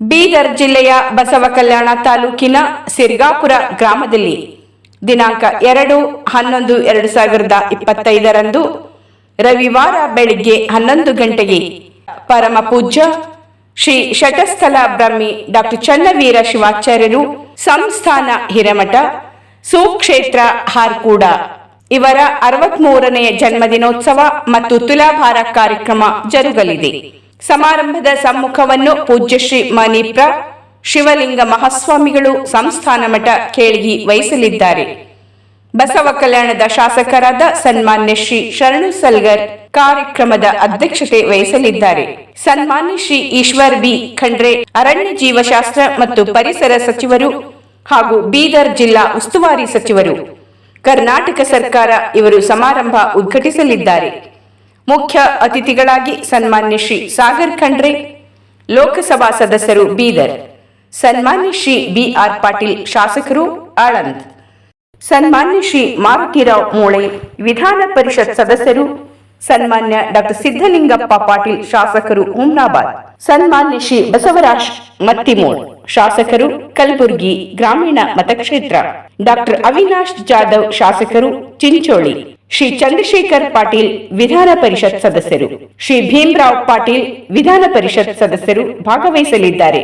ಬೀದರ್ ಜಿಲ್ಲೆಯ ಬಸವ ಕಲ್ಯಾಣ ತಾಲೂಕಿನ ಸಿರ್ಗಾಪುರ ಗ್ರಾಮದಲ್ಲಿ ದಿನಾಂಕ ಎರಡು ಹನ್ನೊಂದು ಎರಡು ಸಾವಿರದ ಇಪ್ಪತ್ತೈದರಂದು ರವಿವಾರ ಬೆಳಿಗ್ಗೆ ಹನ್ನೊಂದು ಗಂಟೆಗೆ ಪರಮ ಪೂಜ್ಯ ಶ್ರೀ ಷಟಸ್ಥಲ ಬ್ರಹ್ಮಿ ಡಾಕ್ಟರ್ ಚನ್ನವೀರ ಶಿವಾಚಾರ್ಯರು ಸಂಸ್ಥಾನ ಹಿರೇಮಠ, ಸುಕ್ಷೇತ್ರ ಹಾರ್ಕೂಡ. ಇವರ ಅರವತ್ಮೂರನೆಯ ಜನ್ಮದಿನೋತ್ಸವ ಮತ್ತು ತುಲಾಭಾರ ಕಾರ್ಯಕ್ರಮ ಜರುಗಲಿದೆ. ಸಮಾರಂಭದ ಸಮ್ಮುಖವನ್ನು ಪೂಜ್ಯ ಶ್ರೀ ಮಣಿಪ್ರ ಶಿವಲಿಂಗ ಮಹಾಸ್ವಾಮಿಗಳು ಸಂಸ್ಥಾನ ಮಠ ಕೇಳಿಗಿ ವಹಿಸಲಿದ್ದಾರೆ. ಬಸವ ಕಲ್ಯಾಣದ ಶಾಸಕರಾದ ಸನ್ಮಾನ್ಯ ಶ್ರೀ ಶರಣು ಸಲ್ಗರ್ ಕಾರ್ಯಕ್ರಮದ ಅಧ್ಯಕ್ಷತೆ ವಹಿಸಲಿದ್ದಾರೆ. ಸನ್ಮಾನ್ಯ ಶ್ರೀ ಈಶ್ವರ್ ಬಿ. ಖಂಡ್ರೆ, ಅರಣ್ಯ ಜೀವಶಾಸ್ತ್ರ ಮತ್ತು ಪರಿಸರ ಸಚಿವರು ಹಾಗೂ ಬೀದರ್ ಜಿಲ್ಲಾ ಉಸ್ತುವಾರಿ ಸಚಿವರು. ಕರ್ನಾಟಕ ಸರ್ಕಾರ ಇವರು ಸಮಾರಂಭ ಉದ್ಘಾಟಿಸಲಿದ್ದಾರೆ. ಮುಖ್ಯ ಅತಿಥಿಗಳಾಗಿ ಸನ್ಮಾನ್ಯ ಶ್ರೀ ಸಾಗರ್ ಖಂಡ್ರೆ ಲೋಕಸಭಾ ಸದಸ್ಯರು ಬೀದರ್. ಸನ್ಮಾನ್ಯ ಶ್ರೀ ಬಿಆರ್ ಪಾಟೀಲ್ ಶಾಸಕರು ಆಳಂದ್. ಸನ್ಮಾನ್ಯ ಶ್ರೀ ಮಾರುತಿರಾವ್ ಮೂಳೆ ವಿಧಾನ ಪರಿಷತ್ ಸದಸ್ಯರು, ಸನ್ಮಾನ್ಯ ಡಾಕ್ಟರ್ ಸಿದ್ದಲಿಂಗಪ್ಪ ಪಾಟೀಲ್ ಶಾಸಕರು ಹುಮ್ನಾಬಾದ್ ಸನ್ಮಾನ್ಯ ಶ್ರೀ ಬಸವರಾಜ್ ಮತ್ತಿಮೋಳ್ ಶಾಸಕರು ಕಲಬುರಗಿ ಗ್ರಾಮೀಣ ಮತಕ್ಷೇತ್ರ. ಡಾಕ್ಟರ್ ಅವಿನಾಶ್ ಜಾಧವ್ ಶಾಸಕರು ಚಿಂಚೋಳಿ. ಶ್ರೀ ಚಂದ್ರಶೇಖರ್ ಪಾಟೀಲ್ ವಿಧಾನ ಪರಿಷತ್ ಸದಸ್ಯರು, ಶ್ರೀ ಭೀಮರಾವ್ ಪಾಟೀಲ್ ವಿಧಾನ ಪರಿಷತ್ ಸದಸ್ಯರು ಭಾಗವಹಿಸಲಿದ್ದಾರೆ.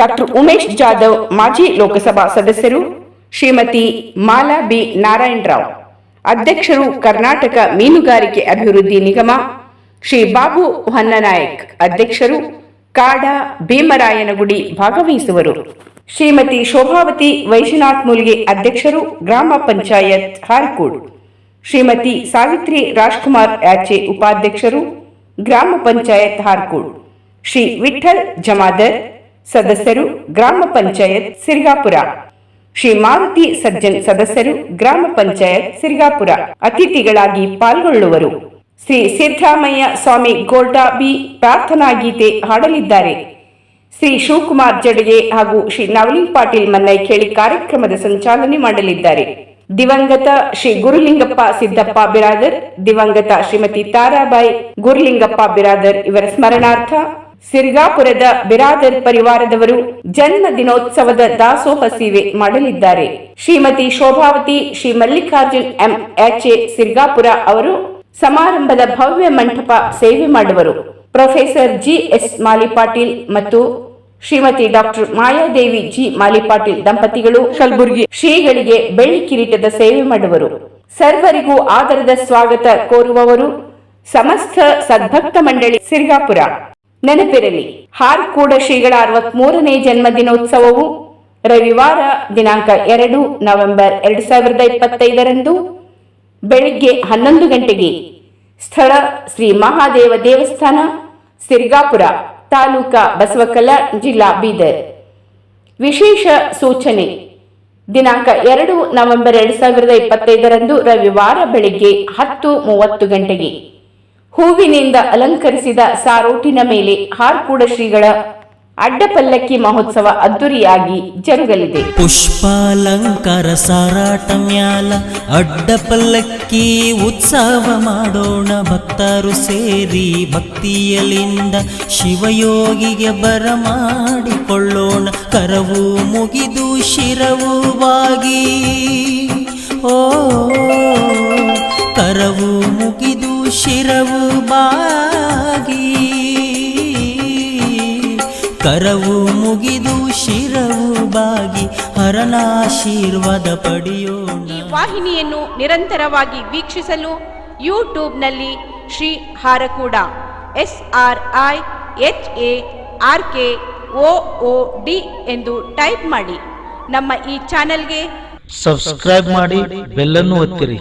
ಡಾಕ್ಟರ್ ಉಮೇಶ್ ಜಾಧವ್ ಮಾಜಿ ಲೋಕಸಭಾ ಸದಸ್ಯರು, ಶ್ರೀಮತಿ ಮಾಲಾ ಬಿ ನಾರಾಯಣರಾವ್, ಅಧ್ಯಕ್ಷರು ಕರ್ನಾಟಕ ಮೀನುಗಾರಿಕೆ ಅಭಿವೃದ್ಧಿ ನಿಗಮ, ಶ್ರೀ ಬಾಬು ಹೊನ್ನನಾಯಕ್ ಅಧ್ಯಕ್ಷರು, ಕಾಡ ಭೀಮರಾಯನಗುಡಿ ಭಾಗವಹಿಸುವರು. ಶ್ರೀಮತಿ ಶೋಭಾವತಿ ವೈಶ್ಯನಾಥ್ ಮುಲ್ಗೆ ಅಧ್ಯಕ್ಷರು, ಗ್ರಾಮ ಪಂಚಾಯತ್, ಹಾರ್ಕೂಡ್. ಶ್ರೀಮತಿ ಸಾವಿತ್ರಿ ರಾಜ್ಕುಮಾರ್ ಆಚೆ ಉಪಾಧ್ಯಕ್ಷರು, ಗ್ರಾಮ ಪಂಚಾಯತ್ ಹಾರ್ಕೋಡ್. ಶ್ರೀ ವಿಠಲ್ ಜಮಾದರ್, ಸದಸ್ಯರು, ಗ್ರಾಮ ಪಂಚಾಯತ್ ಸಿರ್ಗಾಪುರ. ಶ್ರೀ ಮಾರುತಿ ಸಜ್ಜನ್ ಸದಸ್ಯರು, ಗ್ರಾಮ ಪಂಚಾಯತ್ ಸಿರ್ಗಾಪುರ. ಅತಿಥಿಗಳಾಗಿ ಪಾಲ್ಗೊಳ್ಳುವರು. ಶ್ರೀ ಸಿದ್ದರಾಮಯ್ಯ ಸ್ವಾಮಿ ಗೋಲ್ಡಾ ಬಿ ಪ್ರಾರ್ಥನಾ ಗೀತೆ ಹಾಡಲಿದ್ದಾರೆ. ಶ್ರೀ ಶಿವಕುಮಾರ್ ಜಡಗೆ ಹಾಗೂ ಶ್ರೀ ನವಲಿನ್ ಪಾಟೀಲ್ ಮನ್ನೈ ಕೇಳಿ ಕಾರ್ಯಕ್ರಮದ ಸಂಚಾಲನೆ ಮಾಡಲಿದ್ದಾರೆ. ದಿವಂಗತ ಶ್ರೀ ಗುರುಲಿಂಗಪ್ಪ ಸಿದ್ದಪ್ಪ ಬಿರಾದರ್, ದಿವಂಗತ ಶ್ರೀಮತಿ ತಾರಾಬಾಯಿ ಗುರುಲಿಂಗಪ್ಪ ಬಿರಾದರ್ ಇವರ ಸ್ಮರಣಾರ್ಥ ಸಿರ್ಗಾಪುರದ ಬಿರಾದರ್ ಪರಿವಾರದವರು ಜನ್ಮ ದಿನೋತ್ಸವದ ದಾಸೋಹ ಸೇವೆ ಮಾಡಲಿದ್ದಾರೆ. Shrimati Shobhavati Shri Mallikarjun M H A Sirgapur ಅವರು ಸಮಾರಂಭದ ಭವ್ಯ ಮಂಟಪ ಸೇವೆ ಮಾಡುವರು. ಪ್ರೊಫೆಸರ್ ಜಿ ಎಸ್ ಮಾಲಿಪಾಟೀಲ್ ಮತ್ತು ಶ್ರೀಮತಿ ಡಾಕ್ಟರ್ ಮಾಯಾದೇವಿ ಜಿ. ಮಾಲಿಪಾಟೀಲ್ ದಂಪತಿಗಳು ಕಲಬುರಗಿ ಶ್ರೀಗಳಿಗೆ ಬೆಳ್ಳಿ ಕಿರೀಟದ ಸೇವೆ ಮಾಡುವರು. ಸರ್ವರಿಗೂ ಆದರದ ಸ್ವಾಗತ ಕೋರುವವರು ಸಮಸ್ತ ಸದ್ಭಕ್ತ ಮಂಡಳಿ ಸಿರ್ಗಾಪುರ. ನೆನಪಿರಲಿ, ಹಾರ್ಕೂಡ ಶ್ರೀಗಳ ಅರವತ್ಮೂರನೇ ಜನ್ಮದಿನೋತ್ಸವವು ರವಿವಾರ ದಿನಾಂಕ ಎರಡು ನವೆಂಬರ್ ಎರಡು ಸಾವಿರದ ಇಪ್ಪತ್ತೈದರಂದು ಬೆಳಿಗ್ಗೆ ಹನ್ನೊಂದು ಗಂಟೆಗೆ ಸ್ಥಳ ಶ್ರೀ ಮಹಾದೇವ ದೇವಸ್ಥಾನ ಸಿರ್ಗಾಪುರ. ತಾಲೂಕಾ ಬಸವಕಲ ಜಿಲ್ಲಾ ಬೀದರ್. ವಿಶೇಷ ಸೂಚನೆ. ದಿನಾಂಕ ಎರಡು ನವೆಂಬರ್ ಎರಡು ಸಾವಿರದ ಇಪ್ಪತ್ತೈದರಂದು ರವಿವಾರ ಬೆಳಿಗ್ಗೆ ಹತ್ತು ಮೂವತ್ತು ಗಂಟೆಗೆ. ಹೂವಿನಿಂದ ಅಲಂಕರಿಸಿದ ಸಾರೋಟಿನ ಮೇಲೆ ಹಾರ್ಕೂಡ ಶ್ರೀಗಳ ಅಡ್ಡಪಲ್ಲಕ್ಕಿ ಮಹೋತ್ಸವ ಅದ್ದೂರಿಯಾಗಿ ಜರುಗಲಿದೆ. ಪುಷ್ಪಾಲಂಕಾರ ಸಾರಾಟ ಮ್ಯಾಲ ಅಡ್ಡ ಪಲ್ಲಕ್ಕಿ ಉತ್ಸವ ಮಾಡೋಣ ಭಕ್ತರು ಸೇರಿ ಭಕ್ತಿಯಲಿಂದ ಶಿವಯೋಗಿಗೆ ಬರಮಾಡಿಕೊಳ್ಳೋಣ ಕರವು ಮುಗಿದು ಶಿರವುವಾಗಿ. ಓ, ಕರವು ಮುಗಿದು ಶಿರವು ಬಾಗಿ ಕರವು ಮುಗಿದು ಶಿರವು ಬಾಗಿ ಹರನಾಶೀರ್ವಾದ ಪಡೆಯೋ ಈ ವಾಹಿನಿಯನ್ನು ನಿರಂತರವಾಗಿ ವೀಕ್ಷಿಸಲು ಯೂಟ್ಯೂಬ್ನಲ್ಲಿ Shri Harakuda S R I H A R K O O D ಎಂದು ಟೈಪ್ ಮಾಡಿ. ನಮ್ಮ ಈ ಚಾನೆಲ್ಗೆ ಸಬ್ಸ್ಕ್ರೈಬ್ ಮಾಡಿ ಬೆಲ್ಲನ್ನು ಒತ್ತಿರಿ.